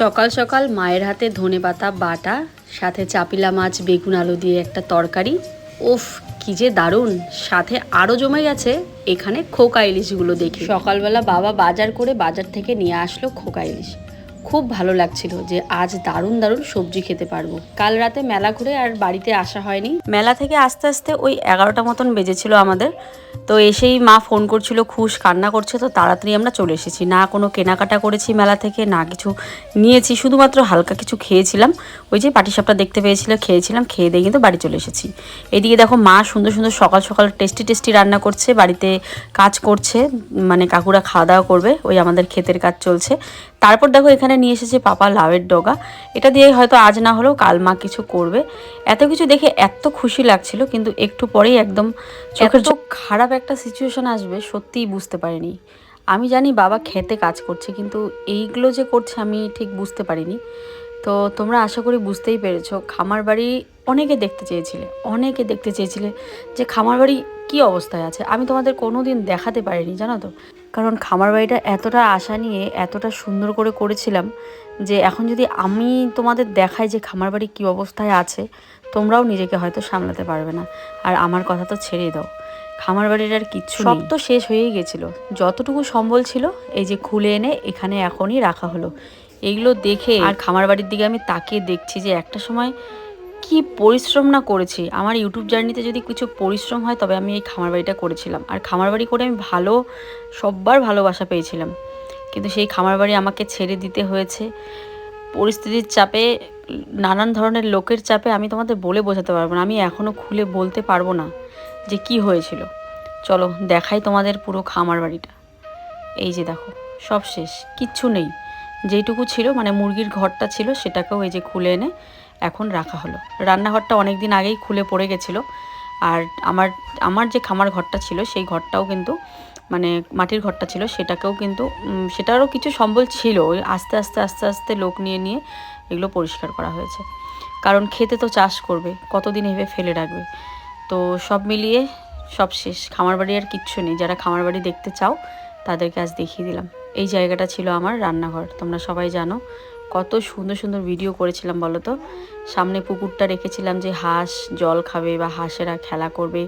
সকাল সকাল মায়ের হাতে ধনে পাতা বাটা, সাথে চাপিলা মাছ, বেগুন আলু দিয়ে একটা তরকারি। ওফ কি যে দারুণ! সাথে আরও জমে গেছে এখানে খোকা ইলিশগুলো দেখি। সকালবেলা বাবা বাজার করে বাজার থেকে নিয়ে আসলো খোকা ইলিশ। খুব ভালো লাগছিল যে আজ দারুণ দারুণ সবজি খেতে পারব। কাল রাতে মেলা ঘুরে আর বাড়িতে আসা হয়নি। মেলা থেকে আস্তে আস্তে ওই এগারোটা মতন বেজেছিল আমাদের। তো এসেই মা ফোন করছিল, খুশ কান্না করছে, তো তাড়াতাড়ি আমরা চলে এসেছি। না কোনো কেনাকাটা করেছি মেলা থেকে, না কিছু নিয়েছি, শুধুমাত্র হালকা কিছু খেয়েছিলাম। ওই যে পাটিসাপটা দেখতে পেয়েছিল, খেয়েছিলাম, খেয়ে দিয়ে কিন্তু বাড়ি চলে এসেছি। এদিকে দেখো মা সুন্দর সুন্দর সকাল সকাল টেস্টি টেস্টি রান্না করছে, বাড়িতে কাজ করছে মানে কাকুরা খাওয়া দাওয়া করবে, ওই আমাদের ক্ষেতের কাজ চলছে। তারপর দেখো এখানে নিয়ে এসেছে পাপা লাউয়ের ডগা। এটা দিয়ে হয়তো আজ না হলেও কাল মা কিছু করবে। এত কিছু দেখে এত খুশি লাগছিল কিন্তু একটু পরেই একদম চোখের চোখ খারাপ একটা সিচুয়েশন আসবে সত্যিই বুঝতে পারিনি। আমি জানি বাবা খেতে কাজ করছে কিন্তু এইগুলো যে করছে আমি ঠিক বুঝতে পারিনি। তো তোমরা আশা করি বুঝতেই পেরেছ খামার বাড়ি অনেকে দেখতে চেয়েছিলে অনেকে দেখতে চেয়েছিলে যে খামার বাড়ি কী অবস্থায় আছে। আমি তোমাদের কোনো দিন দেখাতে পারিনি জানো তো? কারণ খামার বাড়িটা এতটা আশা নিয়ে এতটা সুন্দর করে করেছিলাম যে এখন যদি আমি তোমাদের দেখাই যে খামার বাড়ি কী অবস্থায় আছে তোমরাও নিজেকে হয়তো সামলাতে পারবে না। আর আমার কথা তো ছেড়ে দাও। খামার বাড়ির আর কিচ্ছু সব তো শেষ হয়েই গেছিল। যতটুকু সম্বল ছিল এই যে খুলে এনে এখানে এখনই রাখা হলো। এইগুলো দেখে আর খামার বাড়ির দিকে আমি তাকিয়ে দেখছি যে একটা সময় কি পরিশ্রম না করেছি? আমার ইউটিউব জার্নিতে যদি কিছু পরিশ্রম হয়, তবে আমি এই খামার বাড়িটা করেছিলাম। আর খামার বাড়ি করে আমি ভালো, সব্বার ভালোবাসা পেয়েছিলাম। কিন্তু সেই খামার বাড়ি আমাকে ছেড়ে দিতে হয়েছে। পরিস্থিতির চাপে, নানান ধরনের লোকের চাপে আমি তোমাদের বলে বোঝাতে পারব না। আমি এখনও খুলে বলতে পারব না যে কি হয়েছিল। চলো, দেখাই তোমাদের পুরো খামার বাড়িটা এই যে দেখো, সব শেষ, কিচ্ছু নেই। যেটুকু ছিল মানে মুরগির ঘরটা ছিল, সেটাকেও এই যে খুলে এনে এখন রাখা হলো। রান্নাঘরটা অনেক দিন আগেই খুলে পড়ে গেছিল। আর আমার আমার যে খামার ঘরটা ছিল, সেই ঘরটাও কিন্তু মানে মাটির ঘরটা ছিল, সেটাকেও কিন্তু সেটারও কিছু সম্বল ছিল। ওই আস্তে আস্তে আস্তে আস্তে লোক নিয়ে নিয়ে এগুলো পরিষ্কার করা হয়েছে। কারণ খেতে তো চাষ করবে, কতদিন এভাবে ফেলে রাখবে? তো সব মিলিয়ে সব শেষ। খামার বাড়ি আর কিচ্ছু নেই। যারা খামার বাড়ি দেখতে চাও, তাদেরকে আজ দেখিয়ে দিলাম। এই জায়গাটা ছিল আমার রান্নাঘর। তোমরা সবাই জানো কত সুন্দর সুন্দর ভিডিও করেছিলাম, বলো তো? সামনে পুকুরটা রেখেছিলাম যে হাঁস জল খাবে বা হাঁসেরা খেলা করবে।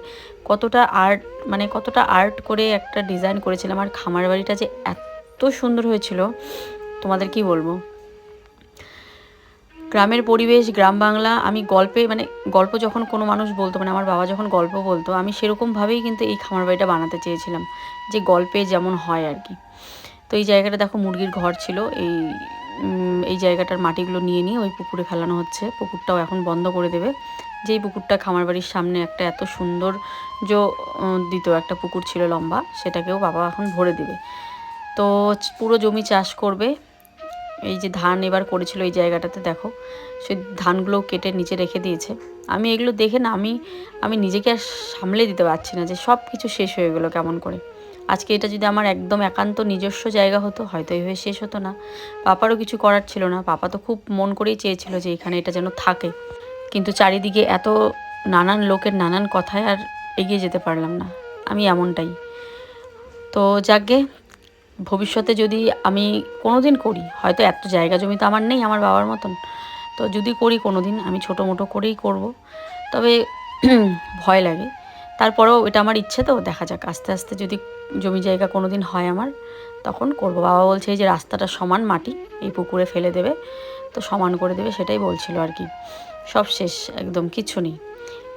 কতটা আর্ট মানে কতটা আর্ট করে একটা ডিজাইন করেছিলাম আর খামার বাড়িটা যে এত সুন্দর হয়েছিল। তোমাদের কি বলব? গ্রামের পরিবেশ, গ্রাম বাংলা, আমি গল্পে মানে গল্প যখন কোনো মানুষ বলতো মানে আমার বাবা যখন গল্প বলতো, আমি সেরকমভাবেই কিন্তু এই খামার বাড়িটা বানাতে চেয়েছিলাম। যে গল্পে যেমন হয় আর কি। তো এই জায়গাটা দেখো, মুরগির ঘর ছিল, এই এই জায়গাটার মাটিগুলো নিয়ে নিয়ে ওই পুকুরে ফেলানো হচ্ছে। পুকুরটাও এখন বন্ধ করে দেবে। যেই পুকুরটা খামার বাড়ির সামনে একটা এত সুন্দর যে দিত একটা পুকুর ছিল লম্বা, সেটাকেও বাবা এখন ভরে দেবে। তো পুরো জমি চাষ করবে। এই যে ধান এবার করেছিল এই জায়গাটাতে, দেখো সেই ধানগুলো কেটে নিচে রেখে দিয়েছে। আমি এগুলো দেখে না, আমি আমি নিজেকে আর সামলে দিতে পারছি না যে সব কিছু শেষ হয়ে গেলো কেমন করে। আজকে এটা যদি আমার একদম একান্ত নিজস্ব জায়গা হতো, হয়তো এইভাবে শেষ হতো না। পাপারও কিছু করার ছিল না। পাপা তো খুব মন করেই চেয়েছিল যে এখানে এটা যেন থাকে। কিন্তু চারিদিকে এত নানান লোকের নানান কথায় আর এগিয়ে যেতে পারলাম না। আমি এমনটাই। তো যাকে ভবিষ্যতে যদি আমি কোনো দিন করি, হয়তো এত জায়গা জমি তো আমার নেই আমার বাবার মতন। তো যদি করি কোনো দিন আমি ছোটো মোটো করেই করব। তবে ভয় লাগে। তারপরেও এটা আমার ইচ্ছে তো, দেখা যাক। আস্তে আস্তে যদি জমি জায়গা কোনো দিন হয় আমার, তখন করব। বাবা বলছে এই যে রাস্তাটা সমান মাটি, এই পুকুরে ফেলে দেবে, তো সমান করে দেবে সেটাই বলছিল আর কি। সব শেষ, একদম কিচ্ছু নেই।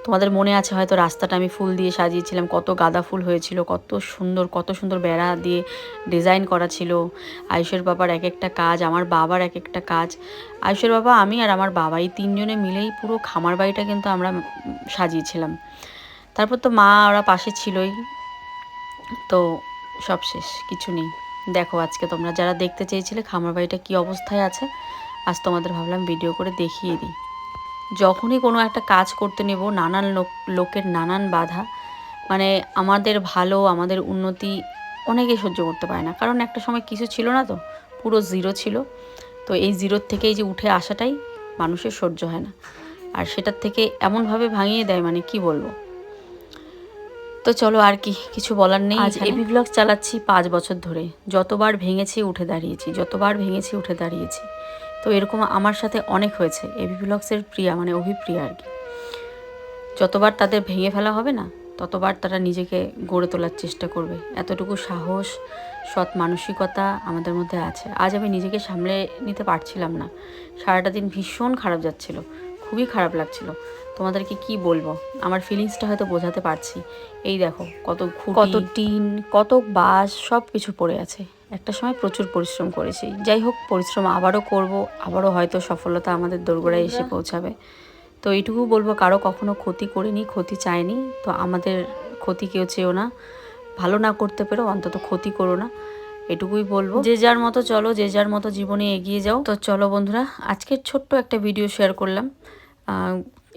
তোমাদের মনে আছে হয়তো রাস্তাটা আমি ফুল দিয়ে সাজিয়েছিলাম, কত গাঁদা ফুল হয়েছিল, কত সুন্দর কত সুন্দর বেড়া দিয়ে ডিজাইন করা ছিল। আয়ুষের বাবার এক একটা কাজ, আমার বাবার এক একটা কাজ। আয়ুষের বাবা, আমি আর আমার বাবা, এই তিনজনে মিলেই পুরো খামার বাড়িটা কিন্তু আমরা সাজিয়েছিলাম। তারপর তো মা ওরা পাশে ছিলই তো সব শেষ, কিছু নেই। দেখো, আজকে তোমরা যারা দেখতে চেয়েছিলে খামার বাড়িটা কী অবস্থায় আছে, আজ তোমাদের ভাবলাম ভিডিও করে দেখিয়ে দিই। যখনই কোনো একটা কাজ করতে নেব, নানান লোক, লোকের নানান বাধা মানে আমাদের ভালো, আমাদের উন্নতি অনেকেই সহ্য করতে পারে না। কারণ একটা সময় কিছু ছিল না তো, পুরো জিরো ছিল। তো এই জিরোর থেকেই যে উঠে আসাটাই মানুষের সহ্য হয় না। আর সেটার থেকে এমনভাবে ভাঙিয়ে দেয় মানে কি বলব? তো চলো আর কি কিছু বলার নেই আজ এবি ব্লগ চালাচ্ছি পাঁচ বছর ধরে। যতবার ভেঙেছি উঠে দাঁড়িয়েছি। যতবার ভেঙেছি উঠে দাঁড়িয়েছি। তো এরকম আমার সাথে অনেক হয়েছে। এবি ব্লগসের প্রিয়া মানে অভিপ্রিয়া আর কি। যতবার তাদের ভেঙে ফেলা হবে না ততবার তারা নিজেকে গড়ে তোলার চেষ্টা করবে। এতটুকু সাহস সৎ মানসিকতা আমাদের মধ্যে আছে। আজ আমি নিজেকে সামলে নিতে পারছিলাম না। সারাটা দিন ভীষণ খারাপ যাচ্ছিল। খুবই খারাপ লাগছিল। তোমাদেরকে কি বলব? আমার ফিলিংসটা হয়তো বোঝাতে পারছি। এই দেখো কত কত টিন কত বাস সব কিছু পড়ে আছে। একটা সময় প্রচুর পরিশ্রম করেছি। যাই হোক পরিশ্রম আবারও করব আবারও হয়তো সফলতা আমাদের দোরগোড়ায় এসে পৌঁছাবে। তো এইটুকু বলব কারও কখনো ক্ষতি করিনি ক্ষতি চায়নি তো আমাদের ক্ষতি কেউ চেয়েও না। ভালো না করতে পেরেও অন্তত ক্ষতি করো না। এটুকুই বলব। যে যার মতো চলো যে যার মতো জীবনে এগিয়ে যাও। তো চলো বন্ধুরা আজকের ছোট্ট একটা ভিডিও শেয়ার করলাম।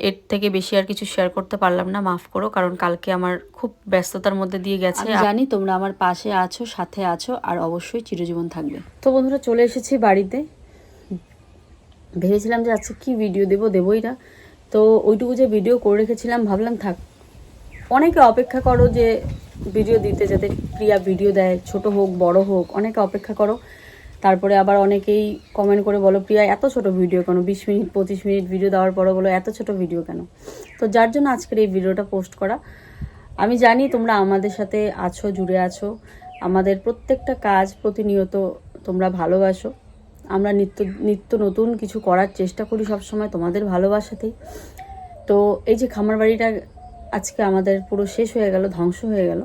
এর থেকে বেশি আর কিছু শেয়ার করতে পারলাম না মাফ করো কারণ কালকে আমার খুব ব্যস্ততার মধ্যে দিয়ে গেছে। জানি তোমরা আমার পাশে আছো সাথে আছো আর অবশ্যই চিরজীবন থাকবে। তো বন্ধুরা চলে এসেছি বাড়িতে। ভেবেছিলাম যে আজকে কি ভিডিও দেবো দেবই না। তো ওইটুকু যে ভিডিও করে রেখেছিলাম ভাবলাম থাক। অনেকে অপেক্ষা করো যে ভিডিও দিতে যাতে প্রিয়া ভিডিও দেয়, ছোট হোক, বড় হোক, অনেকে অপেক্ষা করো। তারপরে আবার অনেকেই কমেন্ট করে বলো, প্রিয়া, এত ছোট ভিডিও কেন? বিশ মিনিট, পঁচিশ মিনিট ভিডিও দেওয়ার পরে বলো, এত ছোট ভিডিও কেন? তো যার জন্য আজকের এই ভিডিওটা পোস্ট করা। আমি জানি তোমরা আমাদের সাথে আছো, জুড়ে আছো। আমাদের প্রত্যেকটা কাজ প্রতিনিয়ত তোমরা ভালোবাসো। আমরা নিত্য নিত্য নতুন কিছু করার চেষ্টা করি সবসময় তোমাদের ভালোবাসাতেই। তো এই যে খামার বাড়িটা আজকে আমাদের পুরো শেষ হয়ে গেল, ধ্বংস হয়ে গেল।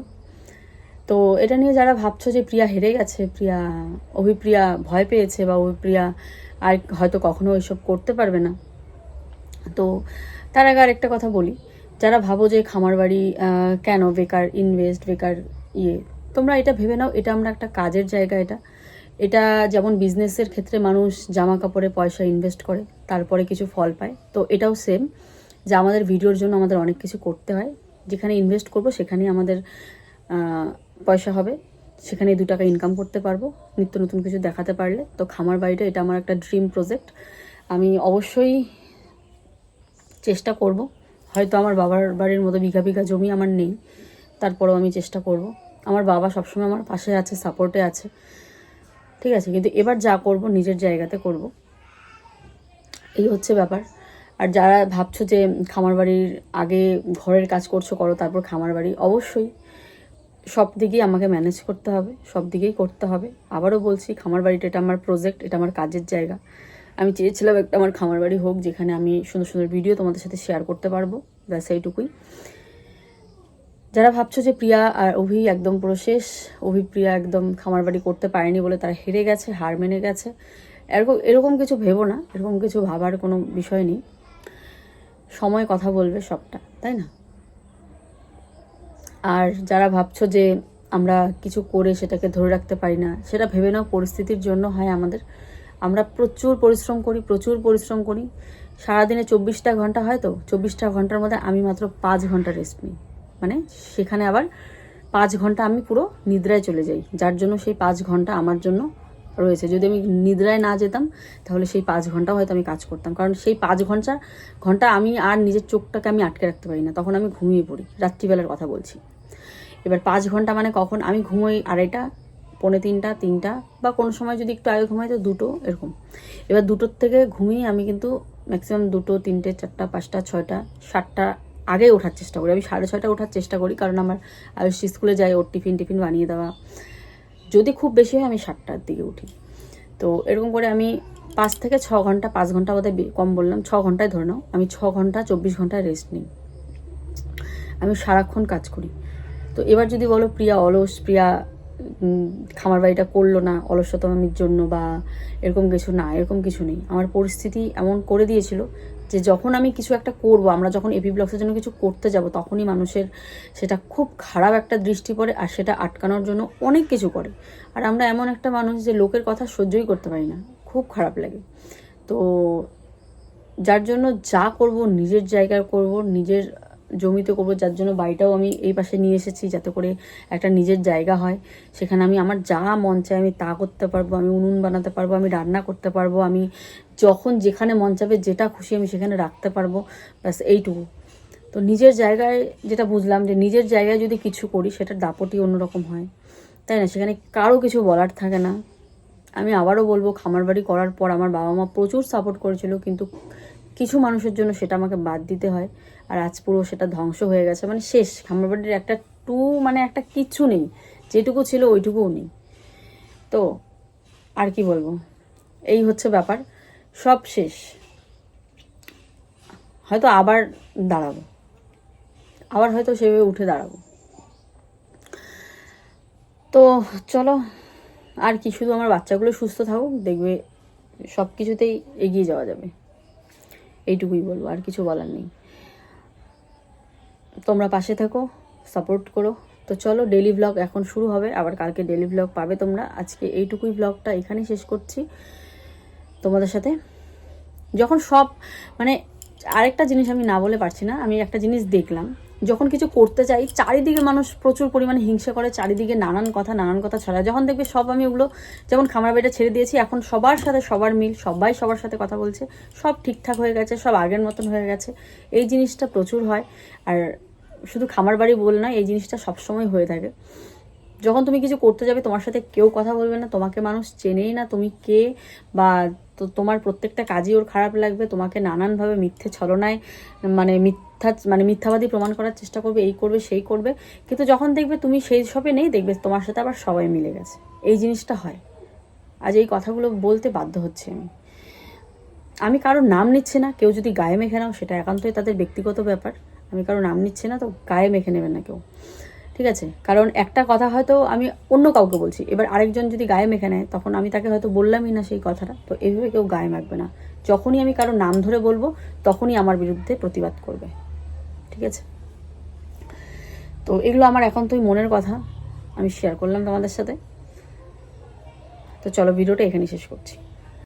তো এটা নিয়ে যারা ভাবছ যে প্রিয়া হেরে গেছে, প্রিয়া, অভিপ্রিয়া ভয় পেয়েছে বা অভিপ্রিয়া আর হয়তো কখনো এসব করতে পারবে না, তো তার আগে আরেকটা কথা বলি। যারা ভাবো যে খামার বাড়ি কেন বেকার ইনভেস্ট বেকার ইয়ে তোমরা এটা ভেবে নাও, এটা আমরা একটা কাজের জায়গা এটা। এটা যেমন বিজনেসের ক্ষেত্রে মানুষ জামা কাপড়ে পয়সা ইনভেস্ট করে, তারপরে কিছু ফল পায়, তো এটাও সেম যে আমাদের ভিডিওর জন্য আমাদের অনেক কিছু করতে হয়। যেখানে ইনভেস্ট করব সেখানেই আমাদের পয়সা হবে। সেখানে দু টাকা ইনকাম করতে পারব, নিত্য নতুন কিছু দেখাতে পারলে। তো খামার বাড়িটা এটা আমার একটা ড্রিম প্রজেক্ট আমি অবশ্যই চেষ্টা করব। হয়তো আমার বাবার বাড়ির মতো বিঘা বিঘা জমি আমার নেই, তারপরেও আমি চেষ্টা করব। আমার বাবা সবসময় আমার পাশে আছে সাপোর্টে আছে। ঠিক আছে, কিন্তু এবার যা করব, নিজের জায়গাতে করব। এই হচ্ছে ব্যাপার। আর যারা ভাবছ যে খামার বাড়ির আগে ঘরের কাজ করছ, করো, তারপর খামার বাড়ি অবশ্যই সব দিকেই আমাকে ম্যানেজ করতে হবে, সব দিকেই করতে হবে। আবারও বলছি খামার বাড়িটা এটা আমার প্রজেক্ট এটা আমার কাজের জায়গা। আমি চেয়েছিলাম একটা আমার খামার বাড়ি হোক, যেখানে আমি সুন্দর সুন্দর ভিডিও তোমাদের সাথে শেয়ার করতে পারব। ব্যাস, এইটুকুই। যারা ভাবছ যে প্রিয়া আর অভি একদম পুরো শেষ অভিপ্রিয়া একদম খামার বাড়ি করতে পারেনি বলে তারা হেরে গেছে, হার মেনে গেছে, এরকম এরকম কিছু ভেবো না, এরকম কিছু ভাবার কোনো বিষয় নেই। সময় কথা বলবে সবটা, তাই না? আর যারা ভাবছ যে আমরা কিছু করে সেটাকে ধরে রাখতে পারি না, সেটা ভেবে নাও পরিস্থিতির জন্য হয় আমাদের। আমরা প্রচুর পরিশ্রম করি, প্রচুর পরিশ্রম করি। সারাদিনে চব্বিশটা ঘণ্টা হয় তো, চব্বিশটা ঘণ্টার মধ্যে আমি মাত্র পাঁচ ঘণ্টা রেস্ট নিই। মানে সেখানে আবার পাঁচ ঘণ্টা আমি পুরো নিদ্রায় চলে যাই, যার জন্য সেই পাঁচ ঘণ্টা আমার জন্য রয়েছে। যদি আমি নিদ্রায় না যেতাম, তাহলে সেই পাঁচ ঘণ্টা হয়তো আমি কাজ করতাম। কারণ সেই পাঁচ ঘণ্টা ঘণ্টা আমি আর নিজের চোখটাকে আমি আটকে রাখতে পারি না। তখন আমি ঘুমিয়ে পড়ি। রাত্রিবেলার কথা বলছি। এবার পাঁচ ঘণ্টা মানে কখন? আমি ঘুমোই আড়াইটা, পৌনে তিনটা তিনটা, বা কোনো সময় যদি একটু আগে ঘুমাই তো দুটো, এরকম। এবার দুটোর থেকে ঘুমিয়ে আমি কিন্তু ম্যাক্সিমাম দুটো, তিনটে, চারটা, পাঁচটা, ছয়টা, সাতটা আগে ওঠার চেষ্টা করি। আমি সাড়ে ছয়টা ওঠার চেষ্টা করি, কারণ আমার আয়ুষ স্কুলে যাই ওর টিফিন টিফিন বানিয়ে দেওয়া। যদি খুব বেশি হয় আমি সাতটার দিকে উঠি। তো এরকম করে আমি পাঁচ থেকে ছ ঘণ্টা, পাঁচ ঘণ্টা বোধহয় কম বললাম, ছ ঘন্টায় ধরে নাও, আমি ছ ঘণ্টা, চব্বিশ ঘন্টায় রেস্ট নিই। আমি সারাক্ষণ কাজ করি। তো এবার যদি বলো প্রিয়া অলস, প্রিয়া খামার বাড়িটা করল না অলসতমির জন্য বা এরকম কিছু না, এরকম কিছু নেই। আমার পরিস্থিতি এমন করে দিয়েছিল যে যখন আমি কিছু একটা করব, আমরা যখন এপি ব্লগসের জন্য কিছু করতে যাব, তখনই মানুষের সেটা খুব খারাপ একটা দৃষ্টি পড়ে আর সেটা আটকানোর জন্য অনেক কিছু করে। আর আমরা এমন একটা মানুষ যে লোকের কথা সহ্যই করতে পারি না। খুব খারাপ লাগে। তো যার জন্য যা করব, নিজের জায়গায় করব, নিজের জমিতে করব, যার জন্য বাড়িটাও আমি এই পাশে নিয়ে এসেছি যাতে করে একটা নিজের জায়গা হয়। সেখানে আমি, আমার যা মন চায় আমি তা করতে পারব, আমি উনুন বানাতে পারব, আমি রান্না করতে পারব, আমি যখন যেখানে মন চাবে যেটা খুশি আমি সেখানে রাখতে পারব, ব্যাস এইটুকু। তো নিজের জায়গায় যেটা বুঝলাম যে নিজের জায়গায় যদি কিছু করি সেটার দাপটই অন্যরকম হয়। তাই না? সেখানে কারও কিছু বলার থাকে না। আমি আবারও বলব খামার বাড়ি করার পর আমার বাবা মা প্রচুর সাপোর্ট করেছিল, কিন্তু কিছু মানুষের জন্য সেটা আমাকে বাদ দিতে হয়। আর আজ পুরো সেটা ধ্বংস হয়ে গেছে। মানে শেষ খামার বাড়ির একটা টু মানে একটা কিচ্ছু নেই। যেটুকু ছিল ওইটুকুও নেই। তো আর কি বলব? এই হচ্ছে ব্যাপার। সব শেষ। হয়তো আবার দাঁড়াবো। আবার হয়তো সেভাবে উঠে দাঁড়াবো। তো চলো, আর কি, শুধু আমার বাচ্চাগুলো সুস্থ থাকুক, দেখবে সব কিছুতেই এগিয়ে যাওয়া যাবে। এইটুকুই বলব, আর কিছু বলার নেই। তোমরা পাশে থেকো সাপোর্ট করো। তো চলো ডেলি ব্লগ এখন শুরু হবে। আবার কালকে ডেলি ব্লগ পাবে তোমরা। আজকে এইটুকুই ব্লগটা এখানেই শেষ করছি। তোমাদের সাথে যখন সব মানে আরেকটা জিনিস আমি না বলে পারছি না, আমি একটা জিনিস দেখলাম। যখন কিছু করতে চাই চারিদিকে মানুষ প্রচুর পরিমাণে হিংসা করে, চারিদিকে নানান কথা নানান কথা ছড়ায়। যখন দেখবে সব আমি ওগুলো যেমন খামার বাড়িটা ছেড়ে দিয়েছি, এখন সবার সাথে সবার মিল, সবাই সবার সাথে কথা বলছে, সব ঠিকঠাক হয়ে গেছে, সব আগের মতন হয়ে গেছে। এই জিনিসটা প্রচুর হয়। আর শুধু খামার বাড়ি বল না এই জিনিসটা সবসময় হয়ে থাকে। যখন তুমি কিছু করতে যাবে, তোমার সাথে কেউ কথা বলবে না, তোমাকে মানুষ চেনেই না তুমি কে, বা তো তোমার প্রত্যেকটা কাজই ওর খারাপ লাগবে, তোমাকে নানানভাবে মিথ্যে ছলনায় মানে মিথ্যা মানে মিথ্যাবাদী প্রমাণ করার চেষ্টা করবে, এই করবে, সেই করবে। কিন্তু যখন দেখবে তুমি সেই সবে নেই, দেখবে তোমার সাথে আবার সবাই মিলে গেছে। এই জিনিসটা হয়। আজ এই কথাগুলো বলতে বাধ্য হচ্ছে আমি। আমি কারোর নাম নিচ্ছি না, কেউ যদি গায়ে মেখে নাও, সেটা একান্তই তাদের ব্যক্তিগত ব্যাপার। আমি কারও নাম নিচ্ছি না, তো গায়ে মেখে নেবেন না কেউ। ঠিক আছে? কারণ একটা কথা হয়তো আমি অন্য কাউকে বলছি। এবার আরেকজন যদি গায়ে মেখে নেয়, তখন আমি তাকে হয়তো বললামই না সেই কথাটা। তো এইভাবে কেউ গায়ে মাখবে না। যখনই আমি কারও নাম ধরে বলব, তখনই আমার বিরুদ্ধে প্রতিবাদ করবে। ঠিক আছে? তো এগুলো আমার এখন তুই মনের কথা। আমি শেয়ার করলাম তোমাদের সাথে। তো চলো ভিডিওটা এখানেই শেষ করছি।